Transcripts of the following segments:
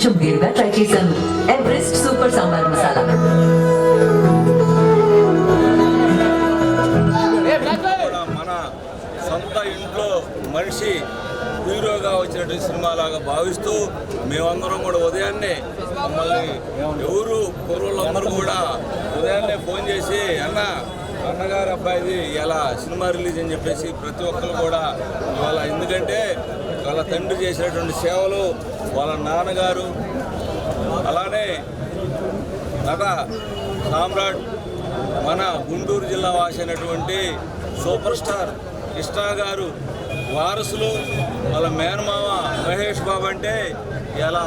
కొంచెం వేరుగా ట్రై చేశాను. Everest super sambar masala. మన సొంత ఇంట్లో మనిషి హీరోగా వచ్చినటువంటి సినిమాలాగా భావిస్తూ మేమందరం కూడా ఉదయాన్నే మమ్మల్ని ఎవరు కుర్రోళ్ళందరూ కూడా ఉదయాన్నే ఫోన్ చేసి అన్న అన్నగారు అబ్బాయిది ఇలా సినిమా రిలీజ్ అని చెప్పేసి ప్రతి ఒక్కరు కూడా ఇవాళ ఎందుకంటే వాళ్ళ తండ్రి చేసినటువంటి సేవలు వాళ్ళ నాన్నగారు అలానే నట సామ్రాట్ మన గుంటూరు జిల్లా వాసి అయినటువంటి సూపర్ స్టార్ ఇష్టా గారు వారసులు వాళ్ళ మేనమామ మహేష్ బాబు అంటే ఇలా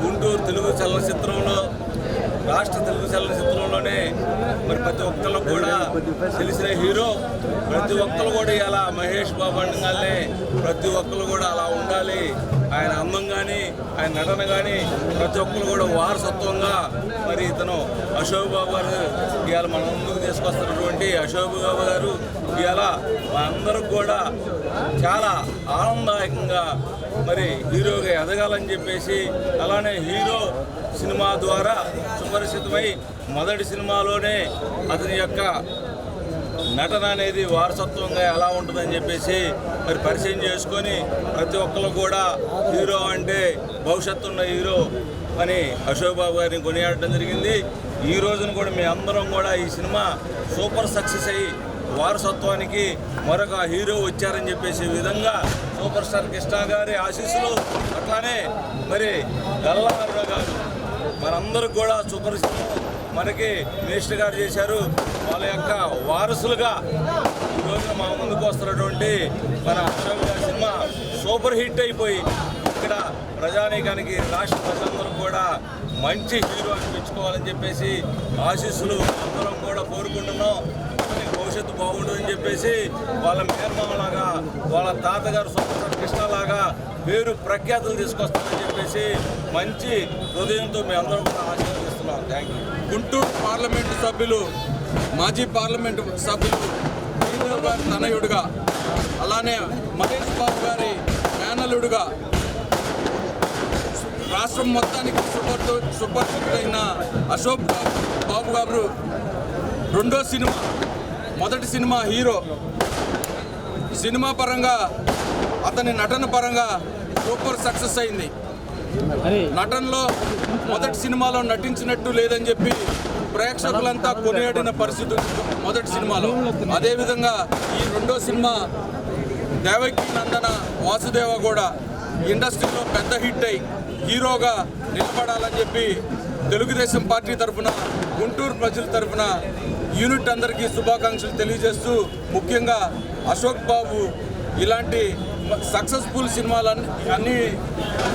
గుంటూరు తెలుగు చలనచిత్రంలో రాష్ట్ర తెలుగు చలనచిత్రంలోనే మరి ప్రతి ఒక్కరు కూడా తెలిసిన హీరో ప్రతి ఒక్కరు కూడా ఇలా మహేష్ బాబు అనగానే ప్రతి ఒక్కరు కూడా అలా ఉండాలి. ఆయన అందం కానీ ఆయన నటన కానీ ప్రతి ఒక్కరు కూడా వారసత్వంగా మరి ఇతను అశోక్ బాబు గారు ఇవాళ మన ముందుకు తీసుకొస్తున్నటువంటి అశోక్ బాబు గారు ఇవాళ అందరూ కూడా చాలా ఆనందదాయకంగా మరి హీరోగా ఎదగాలని చెప్పేసి అలానే హీరో సినిమా ద్వారా సుపరిచితమై మొదటి సినిమాలోనే అతని యొక్క నటన అనేది వారసత్వంగా ఎలా ఉంటుందని చెప్పేసి మరి పరిచయం చేసుకొని ప్రతి ఒక్కరు కూడా హీరో అంటే భవిష్యత్తు ఉన్న హీరో అని అశోక్ బాబు గారిని కొనియాడటం జరిగింది. ఈ రోజున కూడా మీ అందరం కూడా ఈ సినిమా సూపర్ సక్సెస్ అయ్యి వారసత్వానికి మరొక హీరో వచ్చారని చెప్పేసి విధంగా సూపర్ స్టార్ కృష్ణ గారి ఆశీస్సులు అట్లానే మరి గల్లారావు గారు మనందరికి కూడా సూపర్ మనకి మినిస్టర్ గారు చేశారు. వాళ్ళ యొక్క వారసులుగా ఈరోజు మా ముందుకు వస్తున్నటువంటి మన అశోక్ గారి సినిమా సూపర్ హిట్ అయిపోయి ఇక్కడ ప్రజానీకానికి రాష్ట్ర ప్రజలందరూ కూడా మంచి హీరో అనిపించుకోవాలని చెప్పేసి ఆశీస్సులు అందరం కూడా కోరుకుంటున్నాం. బాగుండు అని చెప్పేసి వాళ్ళ మేనమామలాగా వాళ్ళ తాతగారు సొంత కృష్ణలాగా పేరు ప్రఖ్యాతులు తీసుకొస్తామని చెప్పేసి మంచి హృదయంతో మేము అందరం కూడా ఆశీర్వదిస్తున్నాం థ్యాంక్ యూ గుంటూరు పార్లమెంటు సభ్యులు మాజీ పార్లమెంటు సభ్యులు గారి తనయుడుగా అలానే మహేష్ బాబు గారి మేనలుడుగా రాష్ట్రం మొత్తానికి సుపరిచి సుపరిచితుడైన అశోక్ బాబు గారు. రెండో సినిమా మొదటి సినిమా హీరో. సినిమా పరంగా అతని నటన పరంగా సూపర్ సక్సెస్ అయింది. నటనలో మొదటి సినిమాలో నటించినట్టు లేదని చెప్పి ప్రేక్షకులంతా కొనియాడిన పరిస్థితి మొదటి సినిమాలో. అదేవిధంగా ఈ రెండో సినిమా దేవకి నందన వాసుదేవ కూడా ఇండస్ట్రీలో పెద్ద హిట్ అయి హీరోగా నిలబడాలని చెప్పి తెలుగుదేశం పార్టీ తరఫున గుంటూరు ప్రజల తరఫున యూనిట్ అందరికీ శుభాకాంక్షలు తెలియజేస్తూ ముఖ్యంగా అశోక్ బాబు ఇలాంటి సక్సెస్ఫుల్ సినిమాలన్నీ అన్నీ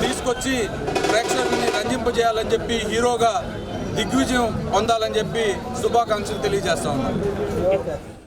తీసుకొచ్చి ప్రేక్షకుల్ని రంజింపజేయాలని చెప్పి హీరోగా దిగ్విజయం పొందాలని చెప్పి శుభాకాంక్షలు తెలియజేస్తా ఉన్నాను